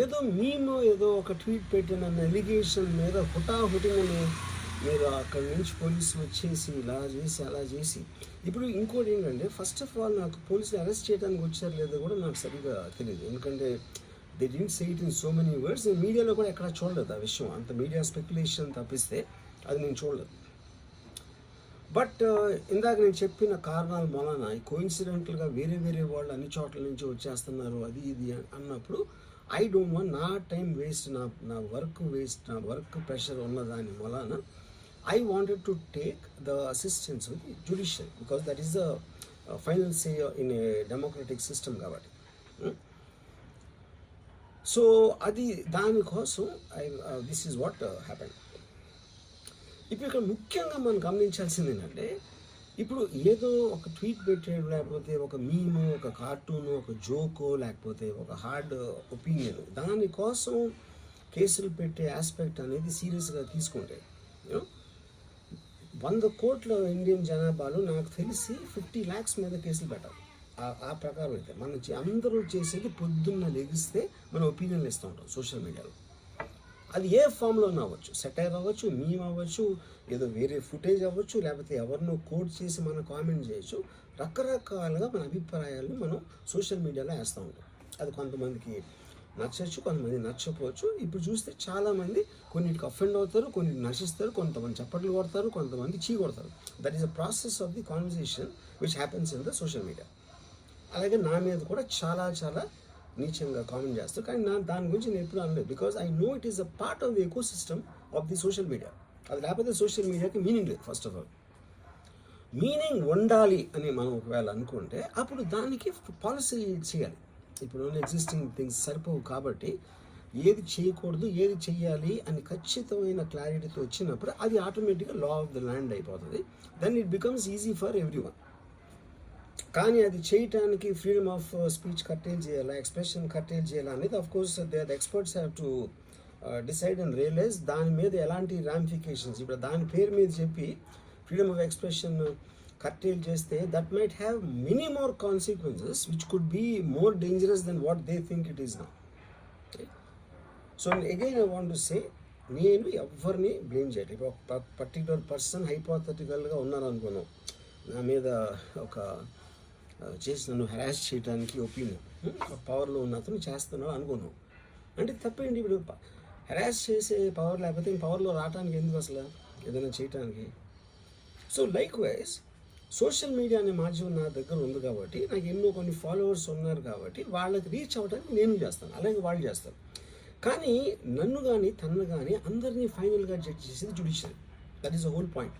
ఏదో మేము ఏదో ఒక ట్వీట్ పెట్టిన ఎలిగేషన్ మీద హుటాహుటిని మీరు అక్కడి నుంచి పోలీసులు వచ్చేసి ఇలా చేసి అలా చేసి. ఇప్పుడు ఇంకోటి ఏంటంటే ఫస్ట్ ఆఫ్ ఆల్ నాకు పోలీసులు అరెస్ట్ చేయడానికి వచ్చారు లేదో కూడా నాకు సరిగ్గా తెలియదు ఎందుకంటే they didn't say it in so many words నేను మీడియాలో కూడా ఎక్కడ చూడలేదు ఆ విషయం. అంత మీడియా స్పెక్యులేషన్ తప్పిస్తే అది నేను చూడలేదు. బట్ uh, ఇందాక నేను చెప్పిన కారణాల వలన కోయిన్సిడెంటల్గా వేరే వేరే వాళ్ళు అన్ని చోట్ల నుంచి వచ్చేస్తున్నారు అది ఇది అన్నప్పుడు ఐ డోంట్ వాంట్ నా టైం వేస్ట్ నా నా వర్క్ వేస్ట్ నా వర్క్ ప్రెషర్ ఉన్నదాని వలన I wanted to take the assistance with judicial because that is the final say in a democratic system కాబట్టి. Hmm? సో అది దానికోసం I this is what happen ఇప్పుడు ఇక్కడ ముఖ్యంగా మనం గమనించాల్సింది ఏంటంటే ఇప్పుడు ఏదో ఒక ట్వీట్ పెట్టాడు లేకపోతే ఒక మీము ఒక కార్టూన్ ఒక జోకో లేకపోతే ఒక హార్డ్ ఒపీనియన్ దానికోసం కేసులు పెట్టే ఆస్పెక్ట్ అనేది సీరియస్గా తీసుకుంటే వంద కోట్ల ఇండియన్ జనాభాలో నాకు తెలిసి ఫిఫ్టీ ల్యాక్స్ మీద కేసులు పెట్టాలి. ఆ- ఆ ప్రకారం అయితే మనం అందరూ చేసేది పొద్దున్న లెగిస్తే మనం ఒపీనియన్లు ఇస్తూ ఉంటాం సోషల్ మీడియాలో అది ఏ ఫామ్లో అవ్వచ్చు. సెటైర్ అవ్వచ్చు మీమ్ అవ్వచ్చు ఏదో వేరే ఫుటేజ్ అవ్వచ్చు లేకపోతే ఎవరినో కోడ్ చేసి మనం కామెంట్ చేయొచ్చు. రకరకాలుగా మన అభిప్రాయాలను మనం సోషల్ మీడియాలో వేస్తూ ఉంటాం. అది కొంతమందికి నచ్చచ్చు కొంతమంది నచ్చకపోవచ్చు. ఇప్పుడు చూస్తే చాలామంది కొన్నిటికి అఫెండ్ అవుతారు కొన్ని నశిస్తారు కొంతమంది చప్పట్లు కొడతారు కొంతమంది చీ కొడతారు. That is a process of the conversation which happens in the social media అలాగే నా మీద కూడా చాలా చాలా నీచంగా కామెంట్ చేస్తారు కానీ నా దాని గురించి నేను ఎప్పుడు అనలేదు. Because I know it is a part of the ecosystem of the social media అది లేకపోతే సోషల్ మీడియాకి మీనింగ్ లేదు ఫస్ట్ ఆఫ్ ఆల్ మీనింగ్ ఉండాలి అని మనం ఒకవేళ అనుకుంటే అప్పుడు దానికి పాలసీ చేయాలి. ఇప్పుడు ఎగ్జిస్టింగ్ థింగ్స్ సరిపోవు కాబట్టి ఏది చేయకూడదు ఏది చేయాలి అని ఖచ్చితమైన క్లారిటీతో వచ్చినప్పుడు అది ఆటోమేటిక్గా లా ఆఫ్ ద ల్యాండ్ అయిపోతుంది. Then it becomes easy for everyone కానీ అది చేయటానికి ఫ్రీడమ్ ఆఫ్ స్పీచ్ కర్టైల్ చేయాలా ఎక్స్ప్రెషన్ కర్టైల్ చేయాలా అనేది of course they experts have to decide and realise దాని మీద ఎలాంటి రామిఫికేషన్స్ ఇప్పుడు దాని పేరు మీద చెప్పి ఫ్రీడమ్ ఆఫ్ ఎక్స్ప్రెషన్ కర్టైల్ చేస్తే that might have many more consequences which could be more dangerous then what they think it is నా so again I want to say నేను ఎవరిని బ్లేమ్ చేయట్లేదు. ఇప్పుడు ఒక పర్టికులర్ పర్సన్ హైపోథెటికల్గా ఉన్నాను అనుకున్నాం నా మీద ఒక చేసి నన్ను హెరాస్ చేయడానికి ఒపీనియన్. పవర్లో ఉన్న అతను చేస్తున్నాడు అనుకున్నాం. అంటే తప్పేంటి ఇప్పుడు? హెరాస్ చేసే పవర్ లేకపోతే పవర్లో రావడానికి ఎందుకు అసలు? ఏదైనా చేయటానికి? So likewise social media అనే మాధ్యమం నా దగ్గర ఉంది కాబట్టి నాకు ఎన్నో కొన్ని ఫాలోవర్స్ ఉన్నారు కాబట్టి వాళ్ళకి రీచ్ అవ్వడానికి నేను చేస్తాను. అలాగే వాళ్ళు చేస్తారు. కానీ నన్ను కానీ తన్ను కానీ అందరినీ ఫైనల్గా జడ్జ్ చేసేది judiciary that is the whole point